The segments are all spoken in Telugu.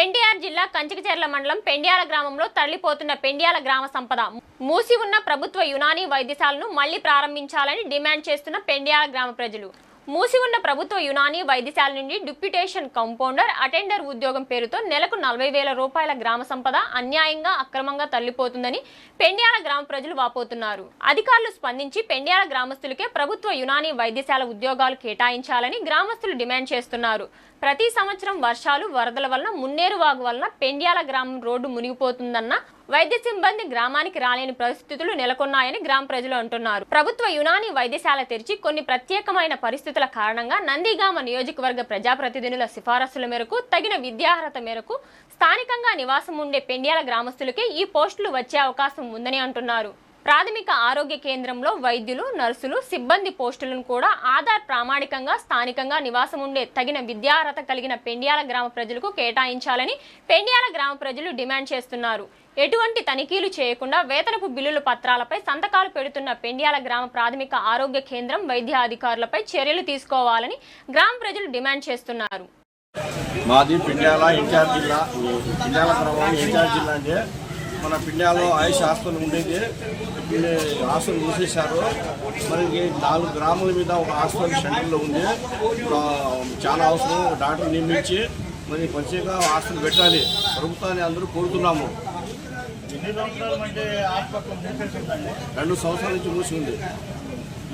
ఎన్టీఆర్ జిల్లా కంచికచెర్ల మండలం పెండ్యాల గ్రామంలో తరలిపోతున్న పెండ్యాల గ్రామ సంపద. మూసి ఉన్న ప్రభుత్వ యునానీ వైద్యశాలను మళ్ళీ ప్రారంభించాలని డిమాండ్ చేస్తున్న పెండ్యాల గ్రామ ప్రజలు. మూసి ఉన్న ప్రభుత్వ యునానీ వైద్యశాల నుండి డిప్యూటేషన్ కంపౌండర్ అటెండర్ ఉద్యోగం పేరుతో నెలకు నలభై వేల రూపాయల గ్రామ సంపద అన్యాయంగా అక్రమంగా తల్లిపోతుందని పెండ్యాల గ్రామ ప్రజలు వాపోతున్నారు. అధికారులు స్పందించి పెండ్యాల గ్రామస్తులకే ప్రభుత్వ యునానీ వైద్యశాల ఉద్యోగాలు కేటాయించాలని గ్రామస్తులు డిమాండ్ చేస్తున్నారు. ప్రతి సంవత్సరం వర్షాలు వరదల వలన మున్నేరు వాగు వలన పెండ్యాల గ్రామం రోడ్డు మునిగిపోతుందన్న వైద్య సిబ్బంది గ్రామానికి రాలేని పరిస్థితులు నెలకొన్నాయని గ్రామ ప్రజలు అంటున్నారు. ప్రభుత్వ యునాని వైద్యశాల తెరిచి కొన్ని ప్రత్యేకమైన పరిస్థితుల కారణంగా నందిగామ నియోజకవర్గ ప్రజాప్రతినిధుల సిఫారసుల మేరకు తగిన విద్యార్హత మేరకు స్థానికంగా నివాసం ఉండే పెండ్యాల గ్రామస్తులకే ఈ పోస్టులు వచ్చే అవకాశం ఉందని అంటున్నారు. ప్రాథమిక ఆరోగ్య కేంద్రంలో వైద్యులు నర్సులు సిబ్బంది పోస్టులను కూడా ఆధార్ ప్రామాణికంగా స్థానికంగా నివాసం ఉండే తగిన విద్యార్హత కలిగిన పెండ్యాల గ్రామ ప్రజలకు కేటాయించాలని పెండ్యాల గ్రామ ప్రజలు డిమాండ్ చేస్తున్నారు. ఎటువంటి తనిఖీలు చేయకుండా వేతనపు బిల్లుల పత్రాలపై సంతకాలు పెడుతున్న పెండ్యాల గ్రామ ప్రాథమిక ఆరోగ్య కేంద్రం వైద్య అధికారులపై చర్యలు తీసుకోవాలని గ్రామ ప్రజలు డిమాండ్ చేస్తున్నారు. మాది పిండ్యాల ఇన్ఛార్జ్ జిల్లా పిండ్యాల జిల్లా అంటే మన పిండ్యాలో ఆయుష్ హాస్పిటల్ ఉండేది. హాస్పిటల్ మూసేశారు మనకి నాలుగు గ్రాముల మీద ఒక హాస్పిటల్ సెంటర్లో ఉంది. చాలా అవసరం. డాక్టర్ నియమించి మరి ప్రత్యేక హాస్పిటల్ పెట్టాలి. ప్రభుత్వాన్ని అందరూ కోరుతున్నాము. రెండు సంవత్సరాల నుంచి మూసి ఉంది.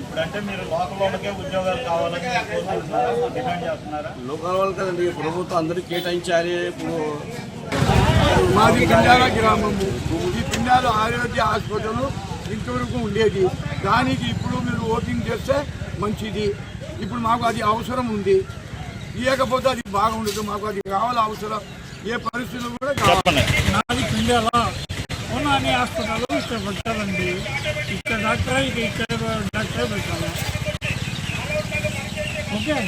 ఇప్పుడంటే మీరు లోకల్ వాళ్ళకే ఉద్యోగాలు కావాలని మీరు కోరుకుంటున్నారా? డిమాండ్ చేస్తున్నారా? లోకల్ వాళ్ళు కదండి ప్రభుత్వం అందరికీ కేటాయించాలి. ఇప్పుడు మాది పిండాల గ్రామము. ఈ పిండాల ఆరోగ్య హాస్పిటల్ ఇంతవరకు ఉండేది. దానికి ఇప్పుడు మీరు ఓటింగ్ చేస్తే మంచిది. ఇప్పుడు మాకు అది అవసరం ఉంది. ఇవ్వకపోతే అది బాగుండదు. మాకు అది కావాలి అవసరం. ఏ పరిస్థితులు కూడా కావాలి. నాది పిండాల ఉన్నాని హాస్పిటల్ ఇక్కడ పెట్టాలండి. ఇక్కడ డాక్టర్ ఇక ఇక్కడ డాక్టర్ పెట్టాలి. ఓకే?